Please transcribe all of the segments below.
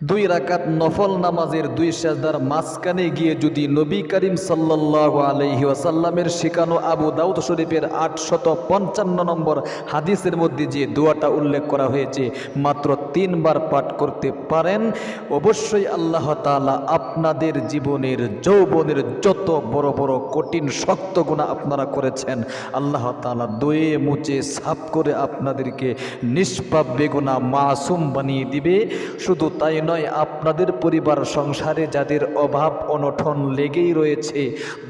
দুই রাকাত নফল নামাজের দুই সাজদার মাঝখানে গিয়ে যদি নবী করিম সাল্লাহ আলহি ওয়াসাল্লামের শেখানো আবু দাউদ শরীফের আটশত পঞ্চান্ন নম্বর হাদিসের মধ্যে যে দোয়াটা উল্লেখ করা হয়েছে, মাত্র তিনবার পাঠ করতে পারেন। অবশ্যই আল্লাহ তাআলা আপনাদের জীবনের, যৌবনের যত বড় বড় কঠিন, শক্ত গুণা আপনারা করেছেন, আল্লাহ তাআলা দয়ে মুচে সাফ করে আপনাদেরকে নিষ্পাপ বেগুনা মাসুম বানিয়ে দিবে। শুধু তাই নয় আপনাদের পরিবার সংসারে যাদের অভাব অনঠন লেগেই রয়েছে,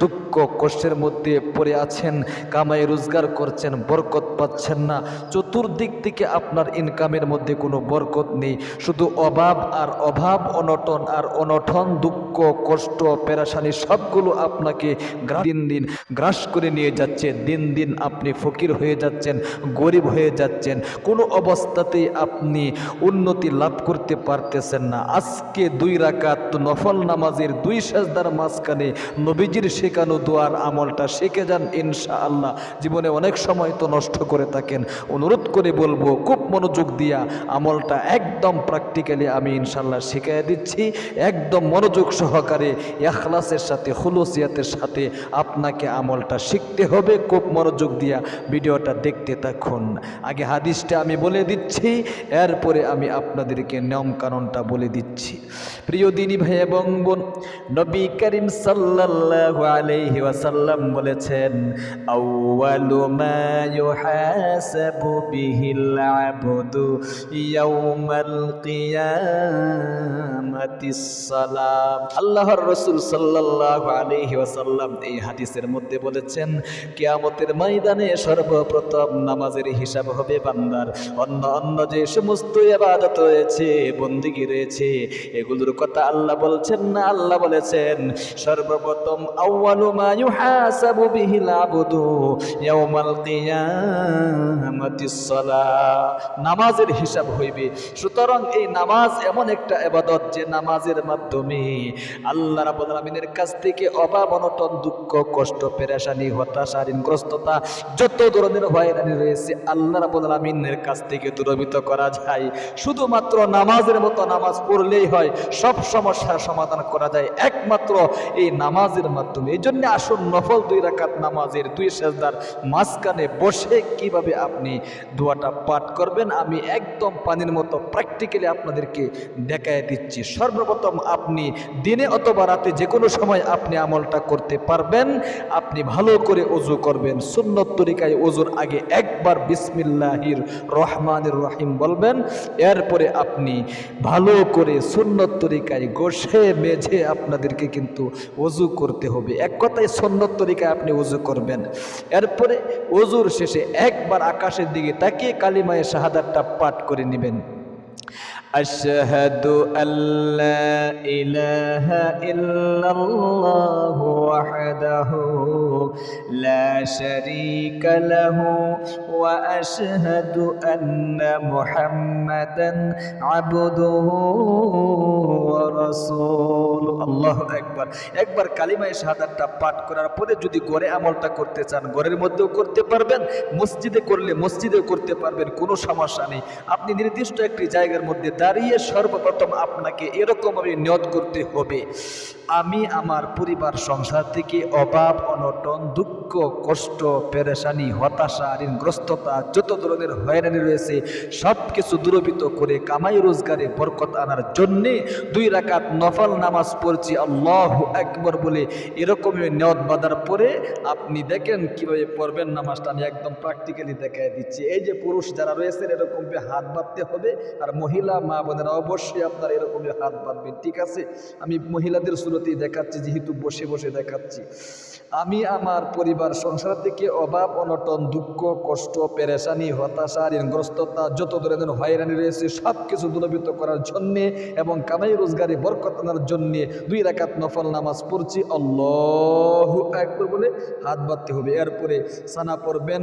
দুঃখ, কষ্টের মধ্যে পড়ে আছেন কামাই রোজগার করছেন, বরকত পাচ্ছেন না, চতুর্দিক থেকে আপনার ইনকামের মধ্যে কোনো বরকত নেই। শুধু অভাব আর অভাব, অনটন আর অনঠন দুঃখ, কষ্ট, পেরাশানি সবগুলো আপনাকে দিন দিন গ্রাস করে নিয়ে যাচ্ছে। দিন দিন আপনি ফকির হয়ে যাচ্ছেন, গরিব হয়ে যাচ্ছেন। কোনো অবস্থাতেই আপনি উন্নতি লাভ করতে পারতেছেন না। আজকে দুই রাকাত নফল নামাজের দুই সাজদার মাঝখানে নবীজির শেখানো দোয়ার আমলটা শিখে যান ইনশা আল্লাহ জীবনে অনেক সময় তো নষ্ট করে থাকেন। অনুরোধ করে বলব, খুব মনোযোগ দিয়া আমলটা একদম প্র্যাকটিক্যালি আমি ইনশাল্লাহ শিখিয়ে দিচ্ছি। একদম মনোযোগ সহকারে এখলাসের সাথে হুলুসিয়াতের সাথে আপনাকে আমলটা শিখতে হবে। খুব মনোযোগ দিয়া ভিডিওটা দেখতে থাকুন। আগে হাদিসটা আমি বলে দিচ্ছি, এরপরে আমি আপনাদেরকে নিয়ম কানুনটা বলে দিচ্ছি প্রিয় দিনী ভাই এবং বোন, নবী করিম সাল্লাল্লাহু আলাইহি ওয়াসাল্লাম বলেছেন আউয়ালু মা ইউহাসাবু বিহিল আবদু ইয়াউমাল কিয়ামাতিস সালাম। আল্লাহর রাসূল সাল্লাল্লাহু আলাইহি ওয়াসাল্লাম এই হাদিসের মধ্যে বলেছেন, কিয়ামতের ময়দানে সর্বপ্রথম নামাজের হিসাব হবে বান্দার। অন্য অন্য যে সমস্ত ইবাদত রয়েছে, বন্দিগি রয়েছে এগুলোর কথা আল্লাহ বলছেন না? আল্লাহ বলেছেন, সর্বপ্রথম আউয়ালু মা ইউহাসাবু বিহিল আবদু ইয়াউমাল কিয়ামাতিস নামাজের হিসাব হইবে। সুতরাং এই নামাজ এমন একটা ইবাদত যে নামাজের মাধ্যমে আল্লাহ রাব্বুল আলামিনের কাছ থেকে অভাব, অনটন, দুঃখ, কষ্ট, পেরেশানি, হতাশা, ঋণগ্রস্ততা যত ধরনের হয়রানি রয়েছে আল্লাহ রাব্বুল আলামিনের কাছ থেকে দূরীভূত করা যায়। শুধুমাত্র নামাজের মতো নামাজ পড়লেই হয়, সব সমস্যার সমাধান করা যায়। একমাত্র এই নামাজের মাধ্যমে। এই জন্য আসুন, নফল দুই রাকাত নামাজের দুই সেজদার মাঝখানে বসে কীভাবে আপনি দোয়াটা পাঠ করবেন, আমি একদম পানির মতো প্র্যাকটিক্যালি আপনাদেরকে দেখায় দিচ্ছি। সর্বপ্রথম আপনি দিনে অথবা রাতে যে কোনো সময় আপনি আমলটা করতে পারবেন। আপনি ভালো করে অজু করবেন। সুন্নত তরিকায় অজুর আগে একবার বিসমিল্লাহির রহমানির রহিম বলবেন। এরপরে আপনি ভালো করে সুন্নত তরিকায় গোসে মেঝে আপনাদেরকে কিন্তু অজু করতে হবে। এক কথায় সুন্নত তরিকায় আপনি অজু করবেন। এরপরে অজুর শেষে একবার আকাশের দিকে তাকিয়ে কালিমায়ের শাহাদাতটা পাঠ করে নেবেন। أشهد أن لا إله إلا الله وحده لا شريك له وأشهد أن محمدا عبده ورسول الله أكبر একবার কালিমায় শাহাদাতটা পাঠ করার পরে যদি ঘরে আমলটা করতে চান, ঘরের মধ্যেও করতে পারবেন, মসজিদে করলে মসজিদেও করতে পারবেন, কোনো সমস্যা নেই। আপনি নির্দিষ্ট একটি জায়গার মধ্যে দাঁড়িয়ে সর্বপ্রথম আপনাকে এরকমভাবে নিয়ত করতে হবে। আমি আমার পরিবার, সংসার থেকে অভাব, অনটন, দুঃখ, কষ্ট, পেরেশানি, হতাশা, ঋণগ্রস্ততা, যত ধরনের হয়রানি রয়েছে সব কিছু দূরবিত করে কামাই রোজগারে বরকত আনার জন্যে দুই রাকাত নফল নামাজ পড়ছি, আল্লাহ একবার বলে এরকমই নিয়ত বাঁধার পরে আপনি দেখেন কীভাবে পড়বেন নামাজটা আমি একদম প্র্যাকটিক্যালি দেখাই দিচ্ছি। এই যে পুরুষ যারা রয়েছেন, এরকম হাত বাঁধতে হবে, আর মহিলা মা বোনেরা অবশ্যই আপনার এরকমই হাত বাঁধবেন। ঠিক আছে? আমি মহিলাদের শুরুতেই দেখাচ্ছি, যেহেতু বসে বসে দেখাচ্ছি। আমি আমার পরিবার, সংসার থেকে অভাব, অনটন, দুঃখ, কষ্ট, পেরেশানি, হতাশা, ঋণগ্রস্ততা, যত ধরনের হয়রানি রয়েছে সব কিছু দূরীভূত করার জন্যে এবং কামাই রোজগারে বরকত আনার জন্যে দুই রাকাত নফল নামাজ পড়ছি। আল্লাহ একবার বলে হাত বাঁধতে হবে। এরপরে সানা পড়বেন।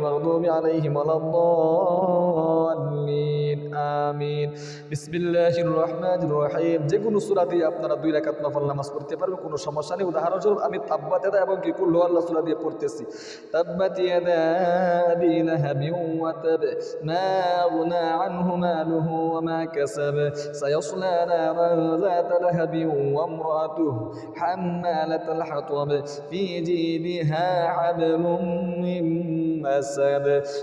গায়রিল মাগদুবি আলাইহিম ওয়ালাদ-দাল্লিন আমিন বিসমিল্লাহির রহমানির রহিম যে কোনো সূরা দিয়ে আপনারা দুই রাকাত নফল নামাজ পড়তে পারবেন, কোনো সমস্যা নেই। উদাহরণস্বরূপ আমি তাব্বাত ইয়াদা এবং কি কুল্লু আল্লাহ সূরা দিয়ে পড়তেছি। তাব্বাত ইয়াদা আবি লাহাবিন ওয়া তাব। মা আগনা আনহু মালুহু ওয়া মা কাসাব। সায়াসলা নারান যাতা লাহাবিন ওয়া ইমরাতুহু হাম্মালাতাল হাতাব। ফি জিদিহা হাবলুম মিন মাসাদ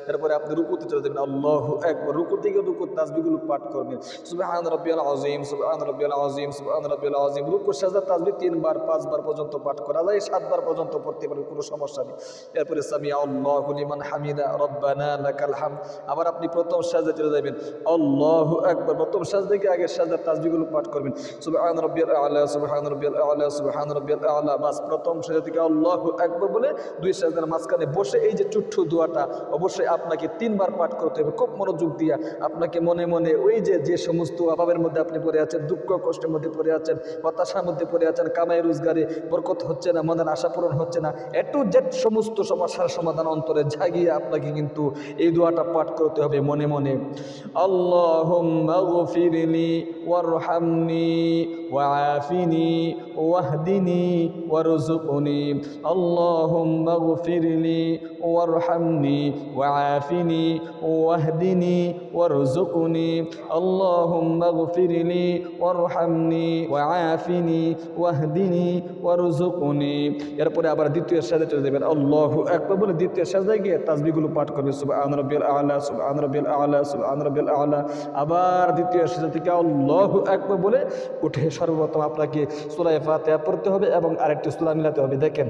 তারপরে আপনি রুকুতে চলে যাবেন। আল্লাহু আকবার। রুকু থেকে রুকু তাসবিহগুলো পাঠ করবেন। সুবহান রাব্বিয়াল আযীম, সুবহান রাব্বিয়াল আযীম, সুবহান রাব্বিয়াল আযীম। রুকু সাজদা, তাসবিহ তিনবার, পাঁচবার পর্যন্ত পাঠ করা যায়। সাতবার পর্যন্ত পড়তে পারবেন কোনো সমস্যা নেই। এরপরে আল্লাহু লিমান হামিদা, রব্বানা লাকাল হামদ। আবার আপনি প্রথম সাজদা চলে যাবেন। আল্লাহু আকবার। প্রথম সাজদা থেকে আগে সাজদা তাসবিহগুলো পাঠ করবেন। সুবহান রাব্বিয়াল আলা আলা আলা। বাস প্রথম সাজদা থেকে আকবার বলে দুই সাজদার মাঝখানে বসে এই যে চুট্টু দোয়াটা অবশ্যই আপনাকে তিনবার পাঠ করতে হবে। খুব মনোযোগ দিয়া আপনাকে মনে মনে ওই যে যে সমস্ত অভাবের মধ্যে আপনি পড়ে আছেন, দুঃখ কষ্টের মধ্যে পড়ে আছেন, হতাশার মধ্যে পড়ে আছেন, কামাই রোজগারে বরকত হচ্ছে না, মনের আশা পূরণ হচ্ছে না এটু জেড সমস্ত সমস্যার সমাধান অন্তরে জাগিয়ে আপনাকে কিন্তু এই দোয়াটা পাঠ করতে হবে মনে মনে। আল্লাহুম্মা গফিরলি وارحمني وعافني واهدني وارزقني اللهم اغفر لي وارحمني وعافني واهدني وارزقني এরপরে আবার দ্বিতীয় সাজদা চলে যাবেন আল্লাহু আকবার বলে দ্বিতীয় সাজদায় গিয়ে তাসবিহগুলো পাঠ করবে সুবহান রাব্বিয়াল আলা সুবহান রাব্বিয়াল আলা সুবহান রাব্বিয়াল আলা আবার দ্বিতীয় সাজদা থেকে আল্লাহু আকবার বলে উঠে সর্বপ্রথম আপনাকে সূরা ফাতিহা পড়তে হবে এবং আরেকটি সূরা মিলাতে হবে দেখেন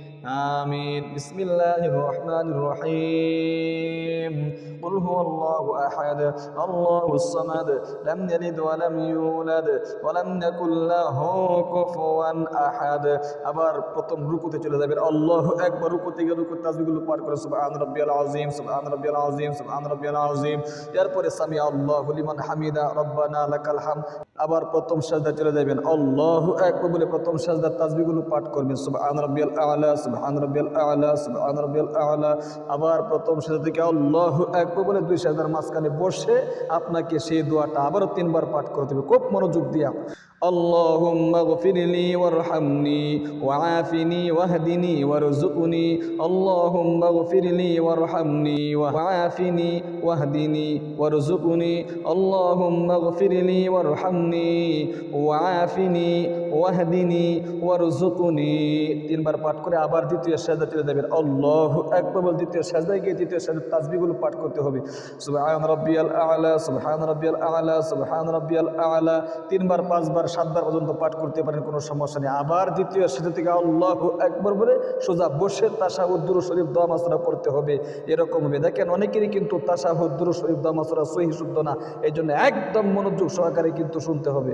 آمين بسم الله الرحمن الرحيم قل هو الله أحد الله الصمد لم يلد ولم يولد ولم يكن له كفوا أحد আবার প্রথম রুকুতে চলে যাবেন আল্লাহ একবার রুকু থেকে রুকু তাসবিহগুলো পাঠ করে সুবহান রাব্বিয়াল আযীম সুবহান রাব্বিয়াল আযীম সুবহান রাব্বিয়াল আযীম এরপরে সামি আল্লাহু লিমান হামিদা রব্বানা লাকাল হামদ আবার প্রথম সাজদা চলে যাবেন আল্লাহ আকবার বলে প্রথম সাজদার তাজবিগুলো পাঠ করবেন। সুবহান রাব্বিয়াল আলা, সুবহান রাব্বিয়াল আলা। আবার প্রথম সাজদা থেকে আল্লাহ আকবার বলে দুই সাজদার মাঝখানে বসে আপনাকে সেই দোয়াটা আবারও তিনবার পাঠ করতে হবে। খুব মনোযোগ দিয়া اللهم اغفر لي وارحمني وعافني واهدني وارزقني. اللهم اغفر لي وارحمني وعافني واهدني وارزقني. اللهم اغفر لي وارحمني وعافني ওয়াহদিনী ওয়ারুজুকুনি তিনবার পাঠ করে আবার দ্বিতীয় সাজা তুলে দেবেন অল্লাহ একবার বল, দ্বিতীয় সাজদায় গিয়ে দ্বিতীয় সাজদার তাজবিগুলো পাঠ করতে হবে। সুবহান রব্বিয়াল আলা, সুবহান রব্বিয়াল আলা, সুবহান রব্বিয়াল আলা। তিনবার, পাঁচবার, সাতবার পর্যন্ত পাঠ করতে পারেন, কোনো সমস্যা নেই। আবার দ্বিতীয় সাজা থেকে আল্লাহ একবার বলে সোজা বসে তাসাহুদ্দুর শরীফ, দোয়া মাসরা করতে হবে। এরকম হবে। দেখেন অনেকেরই কিন্তু তাসাহুদ্দুর শরীফ, দোয়া মাসরা সহি শুদ্ধ না। এই জন্য একদম মনোযোগ সহকারে কিন্তু শুনতে হবে।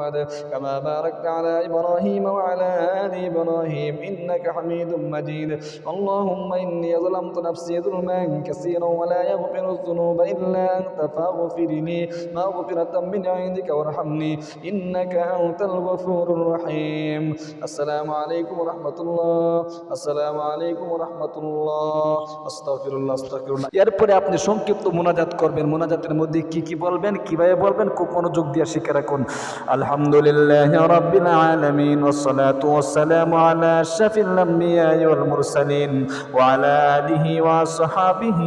محمد كما باركت على إبراهيم وعلى آل إبراهيم إنك حميد مجيد اللهم إني ظلمت نفسي ظلما كثيرا ولا يغفر الذنوب إلا أنت فاغفر لي مغفرة من عندك وارحمني إنك أنت الغفور الرحيم السلام عليكم ورحمة الله السلام عليكم ورحمة الله أستغفر الله أستغفر الله এরপরে আপনি সংক্ষিপ্ত মোনাজাত করবেন মোনাজাতের মধ্যে কি কি বলবেন কিভাবে বলবেন খুব মনোযোগ দিয়ে শিখে রাখুন আলহামদুলিল্লাহ রাব্বিল আলামিন والصلاه والسلام على اشرف الانبياء والمرسلين وعلى اله وصحبه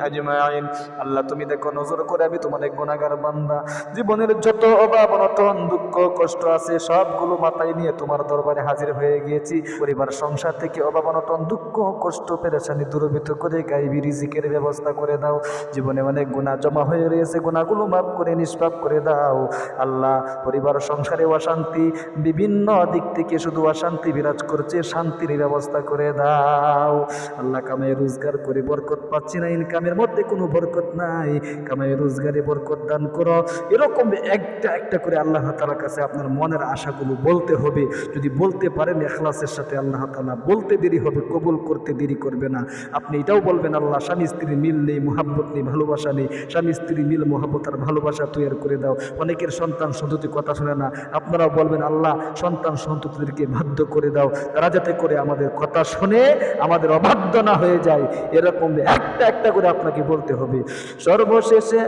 اجمعين আল্লাহ তুমি দেখো নজর করে আমি তোমার এক গুনাহগার বান্দা জীবনের যত অভাব অনটন দুঃখ কষ্ট আছে সবগুলো মাথায় নিয়ে তোমার দরবারে হাজির হয়ে গিয়েছি পরিবার সংসার থেকে অভাব অনটন দুঃখ কষ্ট পেরেশানি দূরভূত করে গাইবি রিজিকের ব্যবস্থা করে দাও জীবনে অনেক গুণা জমা হয়ে রয়েছে গুণাগুলো মাফ করে নিষ্পাপ করে দাও আল্লাহ পরিবার সংসারে অশান্তি, বিভিন্ন দিক থেকে শুধু অশান্তি বিরাজ করছে, শান্তির ব্যবস্থা করে দাও। আল্লাহ কামাই রোজগার করে বরকত পাচ্ছি না, ইনকামের মধ্যে কোনো বরকত নাই। কামাই রোজগারে বরকত দান করো। এরকম একটা একটা করে আল্লাহ তালার কাছে আপনার মনের আশাগুলো বলতে হবে। যদি বলতে পারেন এখলাসের সাথে আল্লাহ তালা বলতে দেরি হবে, কবুল করতে দেরি করবে না। আপনি এটাও বলবেন, আল্লাহ, স্বামী স্ত্রী মিল নেই, মোহাব্বত নেই, ভালোবাসা নেই। স্বামী স্ত্রী মিল, মোহাব্বত আর ভালোবাসা তৈরি করে দাও। অনেকের সন্তান সন্ততি কথা শুনে না আপনারাও বলবেন আল্লাহ সন্তান সন্ততিদেরকে বাধ্য করে দাও তারা যাতে করে আমাদের কথা শুনে আমাদের অবাধ্য না হয়ে যায় এরকম একটা একটা করে আপনাকে বলতে হবে সর্বশেষে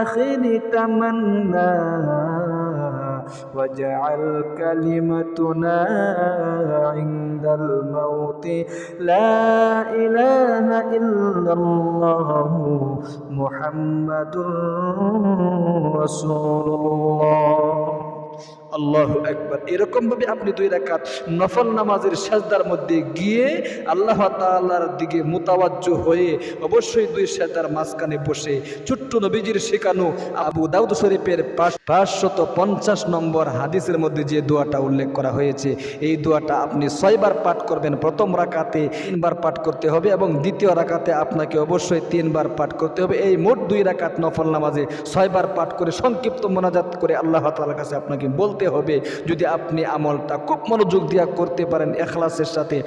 আখিরি তামান্না واجعل كلمتنا عند الموت لا إله إلا الله محمد رسول الله আল্লাহ একবার এরকম ভাবে আপনি দুই রাকাত নফল নামাজের সাজদার মধ্যে গিয়ে আল্লাহ তাআলার দিকে মোতাবাজ্য হয়ে অবশ্যই দুই সাজদার মাঝখানে বসে ছোট্ট নবীজির শেখানো আবু দাউদ শরীফের পাঁচশত পঞ্চাশ নম্বর হাদিসের মধ্যে যে দোয়াটা উল্লেখ করা হয়েছে, এই দোয়াটা আপনি ছয়বার পাঠ করবেন। প্রথম রাকাতে তিনবার পাঠ করতে হবে এবং দ্বিতীয় রাকাতে আপনাকে অবশ্যই তিনবার পাঠ করতে হবে। এই মোট দুই রাকাত নফল নামাজে ছয়বার পাঠ করে সংক্ষিপ্ত মোনাজাত করে আল্লাহ তাআলার কাছে আপনাকে বলতে হবে। যদি আপনি আমলটা খুব মনোযোগ দিয়া করতে পারেন এখলাসের সাথে,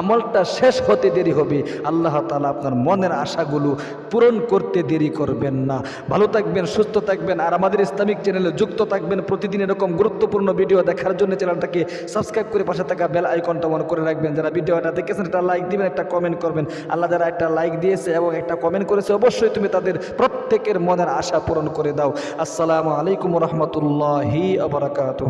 আমলটা শেষ হতে দেরি হবে। আল্লাহ তাআলা আপনার মনের আশাগুলো পূরণ করতে দেরি করবেন না। ভালো থাকবেন, সুস্থ থাকবেন আর আমাদের ইসলামিক চ্যানেলে যুক্ত থাকবেন প্রতিদিন এরকম গুরুত্বপূর্ণ ভিডিও দেখার জন্য চ্যানেলটাকে সাবস্ক্রাইব করে পাশে থাকা বেল আইকনটা মনে করে রাখবেন। যারা ভিডিওটা দেখেছেন একটা লাইক দিবেন, একটা কমেন্ট করবেন। আল্লাহ যারা একটা লাইক দিয়েছে এবং একটা কমেন্ট করেছে, অবশ্যই তুমি তাদের প্রত্যেকের মনের আশা পূরণ করে দাও। আসসালামু আলাইকুম রহমতুল্লাহি আবরাকাত